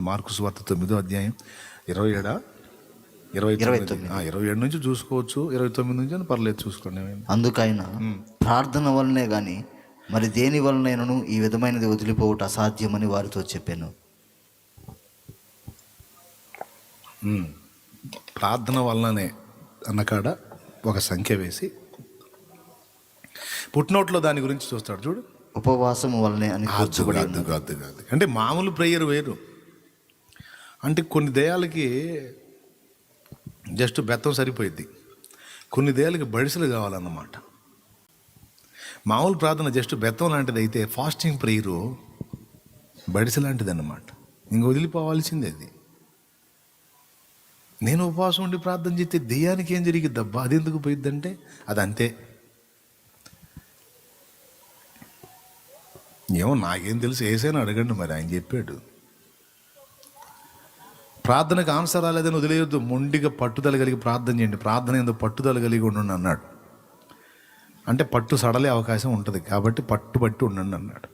Mark స్వార్త తొమ్మిదో అధ్యాయం ఇరవై ఏడా ఇరవై ఇరవై ఏడు నుంచి చూసుకోవచ్చు ఇరవై తొమ్మిది నుంచి పర్లేదు చూసుకోండి అందుకైనా ప్రార్థన వలనే గాని మరి దేని వలనైనను ఈ విధమైనది వదిలిపోవుట అసాధ్యమని వారితో చెప్పాను. ప్రార్థన వలననే అన్నకాడ ఒక సంఖ్య వేసి పుట్టినోట్లో దాని గురించి చూస్తాడు చూడు. ఉపవాసము వలనే అని కాదు కాదు. అంటే మామూలు ప్రేయర్ వేరు. అంటే కొన్ని దయాలకి జస్ట్ బెత్తం సరిపోయింది కొన్ని దయాలకి బడిసలు కావాలన్నమాట. మామూలు ప్రార్థన జస్ట్ బెత్తం లాంటిది అయితే ఫాస్టింగ్ ప్రేయరు బడిస లాంటిది అన్నమాట ఇంక వదిలిపోవాల్సిందే అది. నేను ఉపవాసం ఉండి ప్రార్థన చేస్తే దెయ్యానికి ఏం జరిగిద్ది అబ్బా అది ఎందుకు పోయిద్దంటే? అది అంతే ఏమో నాకేం తెలుసు ఏసైనా అడగండి మరి ఆయన చెప్పాడు. ప్రార్థనకు ఆన్సర్ రాలేదని వదిలేయొద్దు. మొండిగా పట్టుదల కలిగి ప్రార్థన చేయండి. ప్రార్థన ఎందుకు పట్టుదల కలిగి ఉండండి అన్నాడు. అంటే పట్టు సడలే అవకాశం ఉంటుంది. కాబట్టి పట్టుబట్టి ఉండండి అన్నాడు.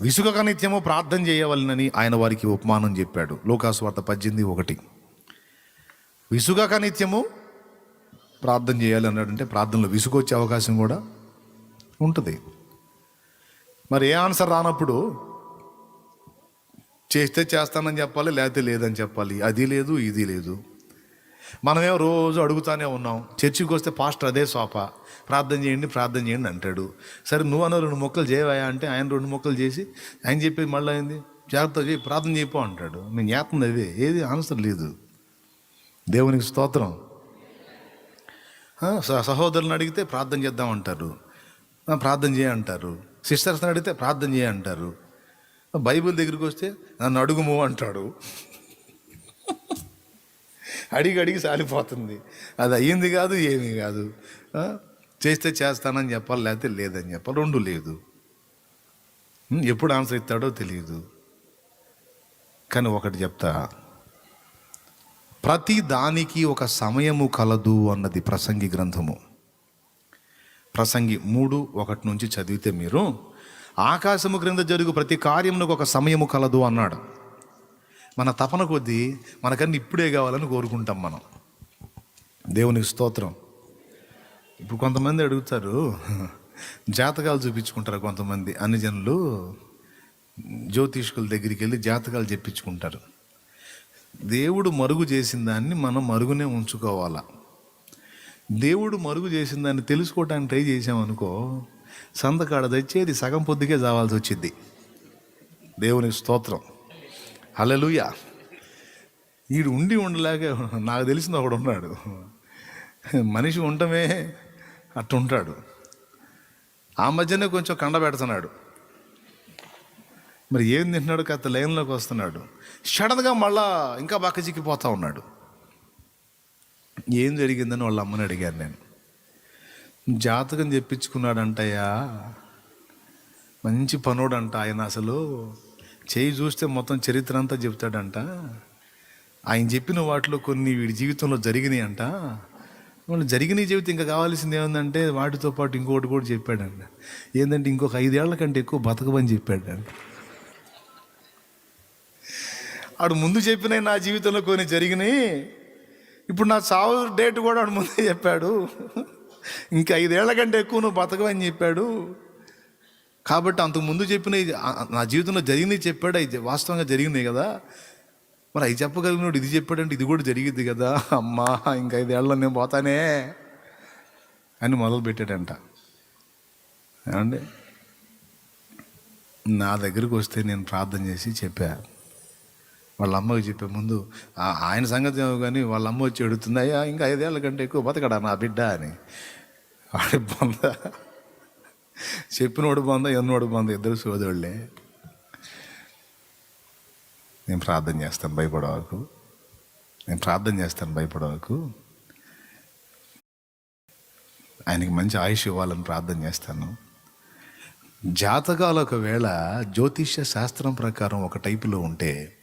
విసుగక నిత్యము ప్రార్థన చేయవలనని ఆయన వారికి ఉపమానం చెప్పాడు. లోకాసువార్త పద్దెనిమిది ఒకటి. విసుగక నిత్యము ప్రార్థన చేయాలి అన్నాడు. అంటే ప్రార్థనలో విసుగొచ్చే అవకాశం కూడా ఉంటుంది. మరి ఏ ఆన్సర్ రానప్పుడు చేస్తే చేస్తానని చెప్పాలి లేకపోతే లేదని చెప్పాలి. అది లేదు ఇది లేదు. మనమేమో రోజు అడుగుతానే ఉన్నాం చర్చికి వస్తే పాస్టర్ అదే సోప ప్రార్థన చేయండి ప్రార్థన చేయండి అంటాడు. సరే నువ్వు అన్న రెండు మొక్కలు చేయవా అంటే ఆయన రెండు మొక్కలు చేసి ఆయన చెప్పేది మళ్ళీ అయింది జాగ్రత్త చేయి ప్రార్థన చేయపో అంటాడు. నేను చేస్తుంది అవే ఏది ఆన్సర్ లేదు. దేవునికి స్తోత్రం. సహోదరులను అడిగితే ప్రార్థన చేద్దాం అంటారు. ప్రార్థన చేయంటారు సిస్టర్స్ని అడిగితే ప్రార్థన చేయంటారు బైబిల్ దగ్గరికి వస్తే నన్ను అడుగుము అంటాడు. అడిగి అడిగి సాలిపోతుంది. అది అయ్యింది కాదు ఏమీ కాదు. చేస్తే చేస్తానని చెప్పాలి లేకపోతే లేదని చెప్పాలి. రెండు లేదు. ఎప్పుడు ఆన్సర్ ఇస్తాడో తెలియదు. కానీ ఒకటి చెప్తా. ప్రతి దానికి ఒక సమయము కలదు అన్నది ప్రసంగి గ్రంథము. ప్రసంగి మూడు ఒకటి నుంచి చదివితే మీరు ఆకాశము క్రింద జరుగు ప్రతి కార్యమునకు ఒక సమయము కలదు అన్నాడు. మన తపన కొద్దీ మనకన్నీ ఇప్పుడే కావాలని కోరుకుంటాం మనం. దేవునికి స్తోత్రం. ఇప్పుడు కొంతమంది అడుగుతారు జాతకాలు చూపించుకుంటారు కొంతమంది. అన్ని జనులు జ్యోతిష్కుల దగ్గరికి వెళ్ళి జాతకాలు చెప్పించుకుంటారు. దేవుడు మరుగు చేసిన దాన్ని మనం మరుగునే ఉంచుకోవాలా? దేవుడు మరుగు చేసిన దాన్ని తెలుసుకోవడానికి ట్రై చేసామనుకో సంతకాడ తెచ్చేది సగం పొద్దుకే చావాల్సి వచ్చింది. దేవుని స్తోత్రం. హలలుయ వీడు ఉండి ఉండలేక నాకు తెలిసింది ఒకడు ఉన్నాడు. మనిషి ఉండటమే అట్టుంటాడు. ఆ మధ్యనే కొంచెం కండ పెడుతున్నాడు. మరి ఏం తింటున్నాడు? కాస్త లైన్లోకి వస్తున్నాడు. సడన్గా మళ్ళా ఇంకా బక్క చిక్కిపోతూ ఉన్నాడు. ఏం జరిగిందని వాళ్ళ అమ్మని అడిగాను నేను. జాతకం చెప్పించుకున్నాడంటయ్యా. మంచి పనోడంట ఆయన అసలు. చేయి చూస్తే మొత్తం చరిత్ర అంతా చెప్తాడంట. ఆయన చెప్పిన వాటిలో కొన్ని వీడి జీవితంలో జరిగినాయి అంట వాళ్ళు జరిగిన జీవితం ఇంకా కావాల్సింది ఏముందంటే వాటితో పాటు ఇంకొకటి కూడా చెప్పాడంట. ఏంటంటే ఇంకొక ఐదేళ్ళ కంటే ఎక్కువ బతకమని చెప్పాడంట. ఆడు ముందు చెప్పిన నా జీవితంలో కొన్ని జరిగినాయి. ఇప్పుడు నా చావు డేట్ కూడా ఆడు ముందే చెప్పాడు. ఇంకా ఐదేళ్ళ కంటే ఎక్కువ నువ్వు బతకవని చెప్పాడు. కాబట్టి అంతకు ముందు చెప్పిన నా జీవితంలో జరిగినవి చెప్పాడు? అవి వాస్తవంగా జరిగినాయి కదా. మరి అవి చెప్పగలిగినోడు ఇది చెప్పాడంటే ఇది కూడా జరిగింది కదా. అమ్మా ఇంకా ఐదేళ్ళలో నేను పోతానే అని మొదలు పెట్టాడంట ఏమండి? నా దగ్గరికి వస్తే నేను ప్రార్థన చేసి చెప్పా. వాళ్ళ అమ్మకి చెప్పే ముందు ఆయన సంగతి కానీ వాళ్ళ అమ్మ వచ్చి ఎడుతుంది అయ్యా ఇంకా ఐదేళ్ళ కంటే ఎక్కువ బతకడా నా బిడ్డ? అని. వాడి బొంద. చెప్పినోడు బొంద ఎన్నోడు బొంద ఇద్దరు సోదరుళ్ళే. నేను ప్రార్థన చేస్తాను భయపడవకు. నేను ప్రార్థన చేస్తాను భయపడవకు. ఆయనకి మంచి ఆయుష్ ఇవ్వాలని ప్రార్థన చేస్తాను. జాతకాలు ఒకవేళ జ్యోతిష్య శాస్త్రం ప్రకారం ఒక టైపులో ఉంటే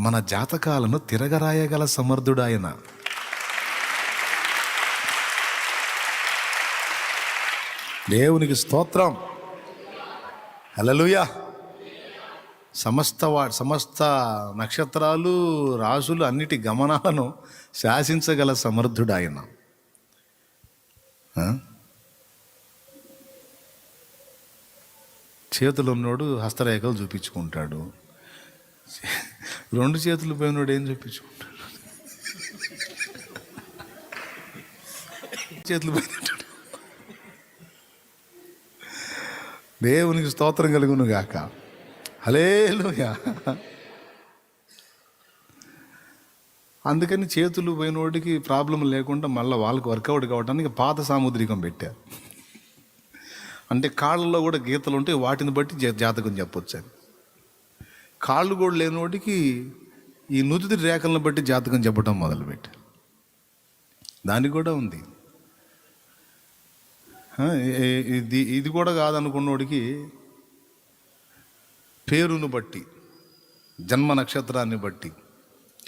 మన జాతకాలను తిరగరాయగల సమర్థుడు దేవునికి స్తోత్రం. హలలుయా సమస్త వా సమస్త నక్షత్రాలు రాసులు అన్నిటి గమనాలను శాసించగల సమర్థుడు ఆయన చేతులు ఉన్నోడు హస్తరేఖలు చూపించుకుంటాడు. రెండు చేతులు పోయినోడు ఏం చూపించుకుంటాడు? చేతులు పోయినట్టు దేవునికి స్తోత్రం కలుగును గాక హలేలుయా అందుకని చేతులు పోయినోడికి ప్రాబ్లం లేకుండా మళ్ళీ వాళ్ళకి వర్కౌట్ కావడానికి పాత సాముద్రికం పెట్టారు అంటే కాళ్ళలో కూడా గీతలు ఉంటే వాటిని బట్టి జాతకం చెప్పొచ్చు అని కాళ్ళు కూడా లేనివాడికి ఈ నుదుటి రేఖలను బట్టి జాతకం చెప్పడం మొదలుపెట్టారు దానికి కూడా ఉంది. ఇది ఇది కూడా కాదనుకున్నోడికి పేరును బట్టి జన్మ నక్షత్రాన్ని బట్టి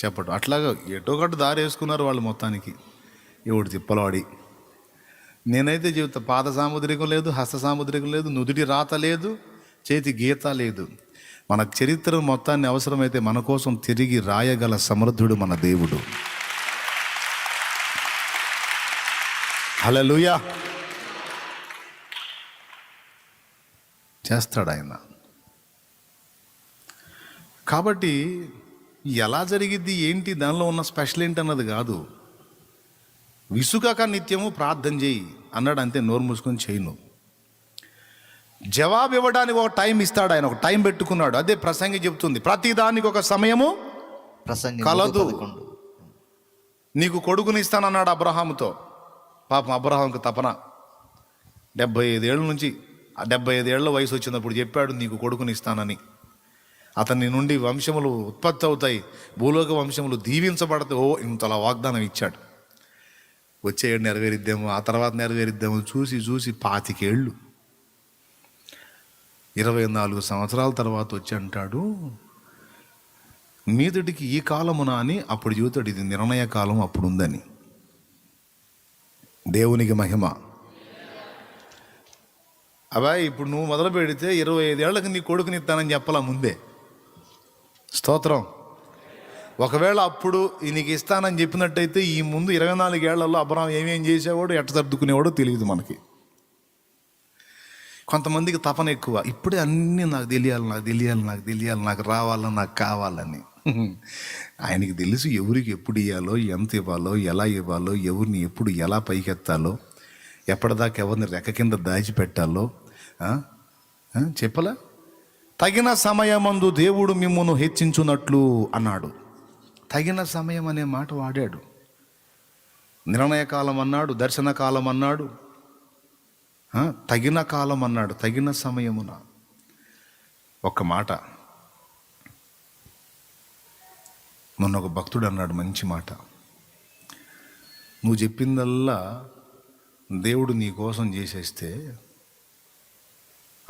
చెప్పడం అట్లాగా ఎటో ఒకటి దారి వేసుకున్నారు వాళ్ళు మొత్తానికి ఎవడు తిప్పలవాడి. నేనైతే జీవిత పాద సాముద్రికం లేదు హస్త సాముద్రికం లేదు నుదుటి రాత లేదు చేతి గీత లేదు. మన చరిత్ర మొత్తాన్ని అవసరమైతే మన కోసం తిరిగి రాయగల సమర్థుడు మన దేవుడు. హల్లెలూయా. చేస్తాడు ఆయన కాబట్టి ఎలా జరిగిద్ది ఏంటి దానిలో ఉన్న స్పెషల్ ఏంటి అన్నది కాదు. విసుగక నిత్యము ప్రార్థన చేయి అన్నాడు అంతే నోరు మూసుకొని చేయను. జవాబు ఇవ్వడానికి ఒక టైం ఇస్తాడు ఆయన ఒక టైం పెట్టుకున్నాడు. అదే ప్రసంగి చెప్తుంది ప్రతిదానికి ఒక సమయము ప్రసంగి కలదు. నీకు కొడుకుని ఇస్తానన్నాడు అబ్రహాముతో. పాపం అబ్రహాంకు తపన. డెబ్బై ఐదేళ్ళ నుంచి డెబ్బై ఐదేళ్ళ వయసు వచ్చినప్పుడు చెప్పాడు నీకు కొడుకుని ఇస్తానని. అతని నుండి వంశములు ఉత్పత్తి అవుతాయి భూలోక వంశములు దీవించబడతాయి. ఓ ఇంతలా వాగ్దానం ఇచ్చాడు. వచ్చేడు నెరవేరిద్దాము ఆ తర్వాత నెరవేరిద్దాము చూసి చూసి పాతికేళ్ళు. ఇరవై నాలుగు సంవత్సరాల తర్వాత వచ్చి అంటాడు మీదటికి ఈ కాలమున అని అప్పుడు చూతాడు ఇది నిర్ణయ కాలం అప్పుడు ఉందని దేవునికి మహిమ. అబ్బాయి ఇప్పుడు నువ్వు మొదలు పెడితే ఇరవై ఐదేళ్ళకు నీ కొడుకుని ఇస్తానని చెప్పాలా ముందే. స్తోత్రం. ఒకవేళ అప్పుడు నీకు ఇస్తానని చెప్పినట్టయితే ఈ ముందు ఇరవై నాలుగేళ్ళలో అబ్రహం ఏమేం చేసేవాడు ఎట్ట సర్దుకునేవాడో తెలియదు మనకి. కొంతమందికి తపన ఎక్కువ. ఇప్పుడే అన్నీ నాకు తెలియాలి నాకు తెలియాలి నాకు తెలియాలి నాకు రావాలని నాకు కావాలని. ఆయనకి తెలుసు ఎవరికి ఎప్పుడు ఇవ్వాలో ఎంత ఇవ్వాలో ఎలా ఇవ్వాలో ఎవరిని ఎప్పుడు ఎలా పైకెత్తాలో. ఎప్పటిదాకా ఎవరిని రెక్క కింద దాచిపెట్టాలో చెప్పలా? తగిన సమయమందు దేవుడు మిమ్మల్ని హెచ్చించున్నట్లు అన్నాడు. తగిన సమయం అనే మాట వాడాడు. నిర్ణయ కాలం అన్నాడు దర్శనకాలం అన్నాడు తగిన కాలం అన్నాడు తగిన సమయమున. ఒక మాట. మొన్న ఒక భక్తుడు అన్నాడు మంచి మాట. నువ్వు చెప్పిందల్లా దేవుడు నీ కోసం చేసేస్తే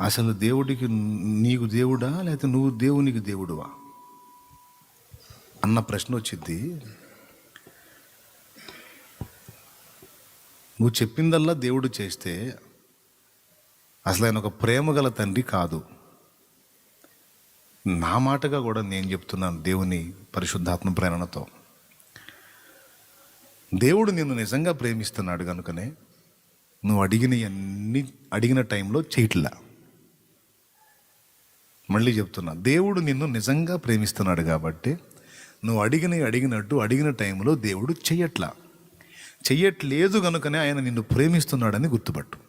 అసలు దేవుడికి నీకు దేవుడా లేకపోతే నువ్వు దేవునికి దేవుడువా? అన్న ప్రశ్న వచ్చింది నువ్వు చెప్పిందల్లా దేవుడు చేస్తే అసలు ఆయన ఒక ప్రేమ గల తండ్రి కాదు. నా మాటగా కూడా నేను చెప్తున్నాను దేవుని పరిశుద్ధాత్మ ప్రేరణతో. దేవుడు నిన్ను నిజంగా ప్రేమిస్తున్నాడు కనుకనే నువ్వు అడిగినవన్నీ అడిగిన టైంలో చేయట్లా. మళ్ళీ చెప్తున్నా దేవుడు నిన్ను నిజంగా ప్రేమిస్తున్నాడు కాబట్టి నువ్వు అడిగిన అడిగినట్టు అడిగిన టైంలో దేవుడు చెయ్యట్లా. చెయ్యట్లేదు కనుకనే ఆయన నిన్ను ప్రేమిస్తున్నాడని గుర్తుపట్టు.